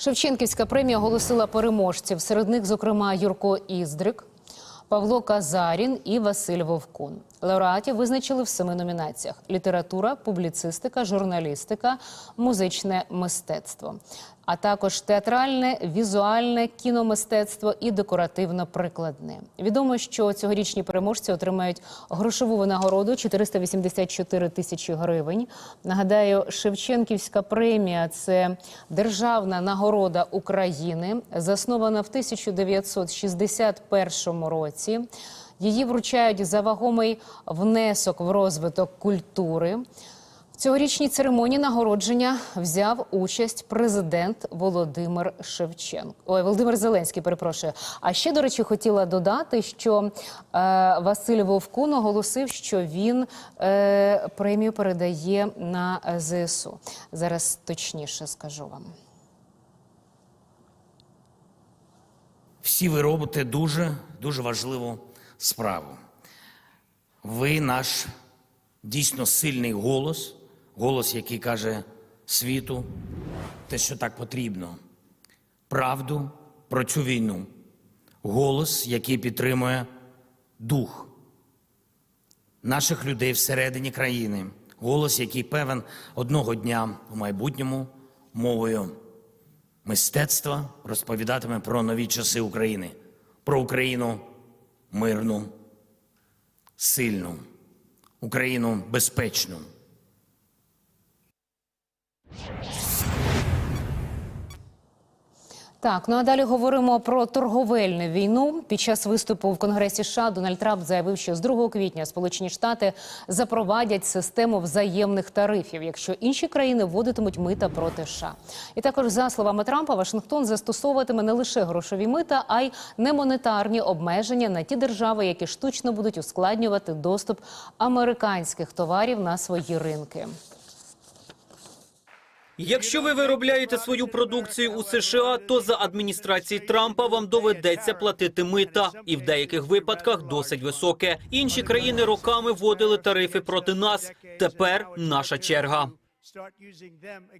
Шевченківська премія оголосила переможців. Серед них, зокрема, Юрко Іздрик, Павло Казарін і Василь Вовкун. Лауреатів визначили в семи номінаціях: література, публіцистика, журналістика, музичне мистецтво, а також театральне, візуальне, кіномистецтво і декоративно-прикладне. Відомо, що цьогорічні переможці отримають грошову винагороду 484 тисячі гривень. Нагадаю, Шевченківська премія це державна нагорода України, заснована в 1961 році. Її вручають за вагомий внесок в розвиток культури. В цьогорічній церемонії нагородження взяв участь президент Володимир Шевченко. Ой, Володимир Зеленський, перепрошую. А ще, до речі, хотіла додати, що е, Василь Вовкун оголосив, що він е, премію передає на ЗСУ. Зараз точніше скажу вам. Всі ви робите дуже дуже важливу справу. Ви наш дійсно сильний голос, голос, який каже світу те, що так потрібно. Правду про цю війну. Голос, який підтримує дух наших людей всередині країни. Голос, який певен одного дня у майбутньому мовою мистецтва розповідатиме про нові часи України, про Україну мирну, сильну, Україну безпечну. Так, ну а далі говоримо про торговельну війну. Під час виступу в Конгресі США Дональд Трамп заявив, що з 2 квітня Сполучені Штати запровадять систему взаємних тарифів, якщо інші країни вводитимуть мита проти США. І також за словами Трампа, Вашингтон застосовуватиме не лише грошові мита, а й немонетарні обмеження на ті держави, які штучно будуть ускладнювати доступ американських товарів на свої ринки. Якщо ви виробляєте свою продукцію у США, то за адміністрації Трампа вам доведеться платити мита, і в деяких випадках досить високе. Інші країни роками вводили тарифи проти нас. Тепер наша черга.